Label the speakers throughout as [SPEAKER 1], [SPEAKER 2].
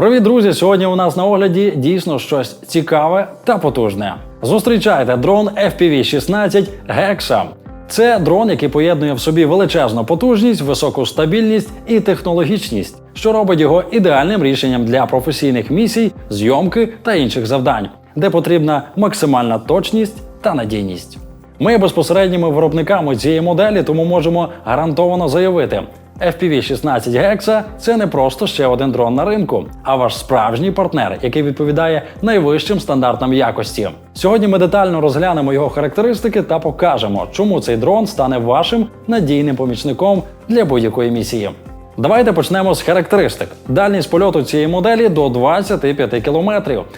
[SPEAKER 1] Привіт, друзі! Сьогодні у нас на огляді дійсно щось цікаве та потужне. Зустрічайте дрон FPV-16 Hexa. Це дрон, який поєднує в собі величезну потужність, високу стабільність і технологічність, що робить його ідеальним рішенням для професійних місій, зйомки та інших завдань, де потрібна максимальна точність та надійність. Ми безпосередніми виробниками цієї моделі, тому можемо гарантовано заявити. FPV-16 Hexa – це не просто ще один дрон на ринку, а ваш справжній партнер, який відповідає найвищим стандартам якості. Сьогодні ми детально розглянемо його характеристики та покажемо, чому цей дрон стане вашим надійним помічником для будь-якої місії. Давайте почнемо з характеристик. Дальність польоту цієї моделі до 25 км,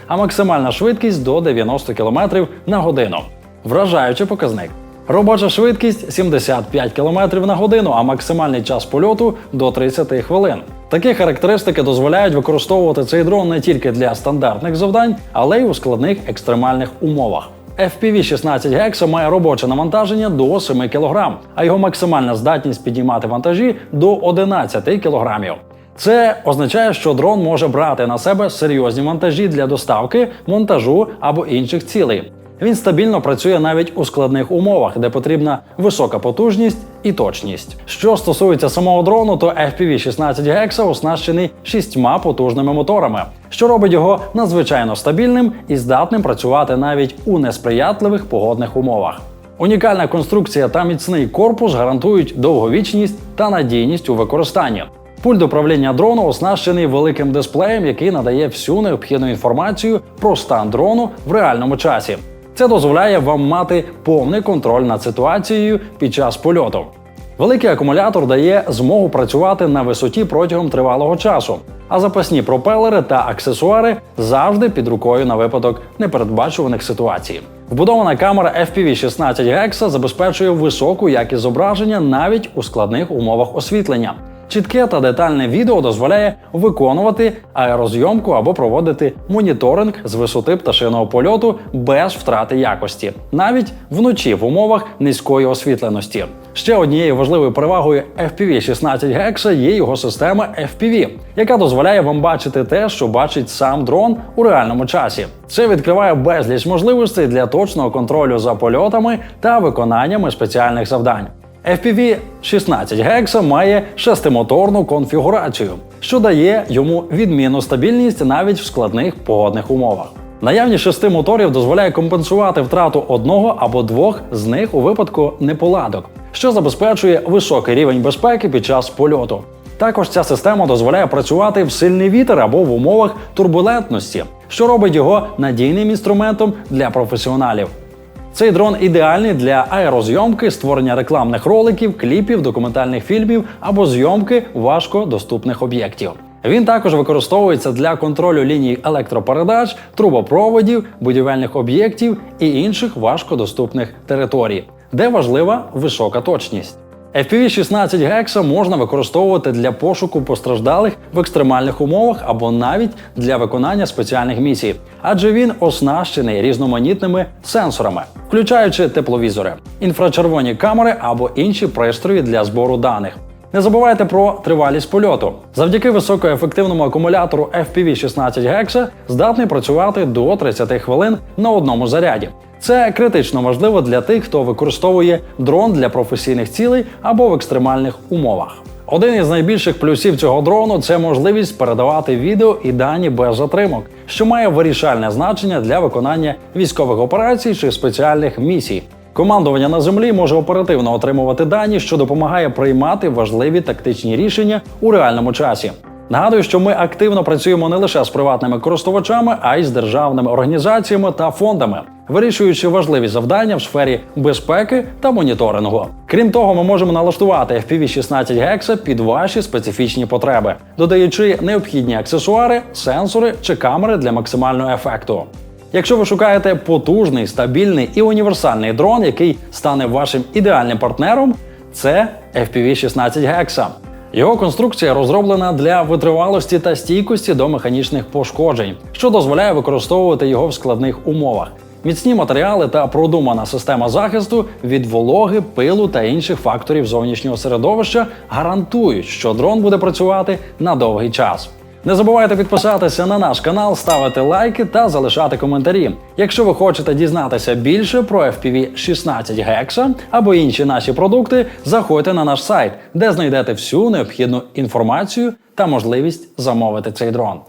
[SPEAKER 1] а максимальна швидкість до 90 км на годину. Вражаючий показник. Робоча швидкість 75 км на годину, а максимальний час польоту до 30 хвилин. Такі характеристики дозволяють використовувати цей дрон не тільки для стандартних завдань, але й у складних екстремальних умовах. FPV-16 Hexa має робоче навантаження до 7 кг, а його максимальна здатність підіймати вантажі до 11 кг. Це означає, що дрон може брати на себе серйозні вантажі для доставки, монтажу або інших цілей. Він стабільно працює навіть у складних умовах, де потрібна висока потужність і точність. Що стосується самого дрону, то FPV-16 Hexa оснащений шістьма потужними моторами, що робить його надзвичайно стабільним і здатним працювати навіть у несприятливих погодних умовах. Унікальна конструкція та міцний корпус гарантують довговічність та надійність у використанні. Пульт управління дрону оснащений великим дисплеєм, який надає всю необхідну інформацію про стан дрону в реальному часі. Це дозволяє вам мати повний контроль над ситуацією під час польоту. Великий акумулятор дає змогу працювати на висоті протягом тривалого часу, а запасні пропелери та аксесуари завжди під рукою на випадок непередбачуваних ситуацій. Вбудована камера FPV-16 Hexa забезпечує високу якість зображення навіть у складних умовах освітлення. Чітке та детальне відео дозволяє виконувати аерозйомку або проводити моніторинг з висоти пташиного польоту без втрати якості, навіть вночі в умовах низької освітленості. Ще однією важливою перевагою FPV-16 Hexa є його система FPV, яка дозволяє вам бачити те, що бачить сам дрон у реальному часі. Це відкриває безліч можливостей для точного контролю за польотами та виконаннями спеціальних завдань. FPV-16 Hexa має шестимоторну конфігурацію, що дає йому відмінну стабільність навіть в складних погодних умовах. Наявність шести моторів дозволяє компенсувати втрату одного або двох з них у випадку неполадок, що забезпечує високий рівень безпеки під час польоту. Також ця система дозволяє працювати в сильний вітер або в умовах турбулентності, що робить його надійним інструментом для професіоналів. Цей дрон ідеальний для аерозйомки, створення рекламних роликів, кліпів, документальних фільмів або зйомки важкодоступних об'єктів. Він також використовується для контролю ліній електропередач, трубопроводів, будівельних об'єктів і інших важкодоступних територій, де важлива висока точність. FPV-16 Hexa можна використовувати для пошуку постраждалих в екстремальних умовах або навіть для виконання спеціальних місій, адже він оснащений різноманітними сенсорами, включаючи тепловізори, інфрачервоні камери або інші пристрої для збору даних. Не забувайте про тривалість польоту. Завдяки високоефективному акумулятору FPV-16 Hexa здатний працювати до 30 хвилин на одному заряді. Це критично важливо для тих, хто використовує дрон для професійних цілей або в екстремальних умовах. Один із найбільших плюсів цього дрону це можливість передавати відео і дані без затримок, що має вирішальне значення для виконання військових операцій чи спеціальних місій. Командування на землі може оперативно отримувати дані, що допомагає приймати важливі тактичні рішення у реальному часі. Нагадую, що ми активно працюємо не лише з приватними користувачами, а й з державними організаціями та фондами, вирішуючи важливі завдання в сфері безпеки та моніторингу. Крім того, ми можемо налаштувати FPV-16 Hexa під ваші специфічні потреби, додаючи необхідні аксесуари, сенсори чи камери для максимального ефекту. Якщо ви шукаєте потужний, стабільний і універсальний дрон, який стане вашим ідеальним партнером, це FPV-16 Hexa. Його конструкція розроблена для витривалості та стійкості до механічних пошкоджень, що дозволяє використовувати його в складних умовах. Міцні матеріали та продумана система захисту від вологи, пилу та інших факторів зовнішнього середовища гарантують, що дрон буде працювати на довгий час. Не забувайте підписатися на наш канал, ставити лайки та залишати коментарі. Якщо ви хочете дізнатися більше про FPV 16 гекса або інші наші продукти, заходьте на наш сайт, де знайдете всю необхідну інформацію та можливість замовити цей дрон.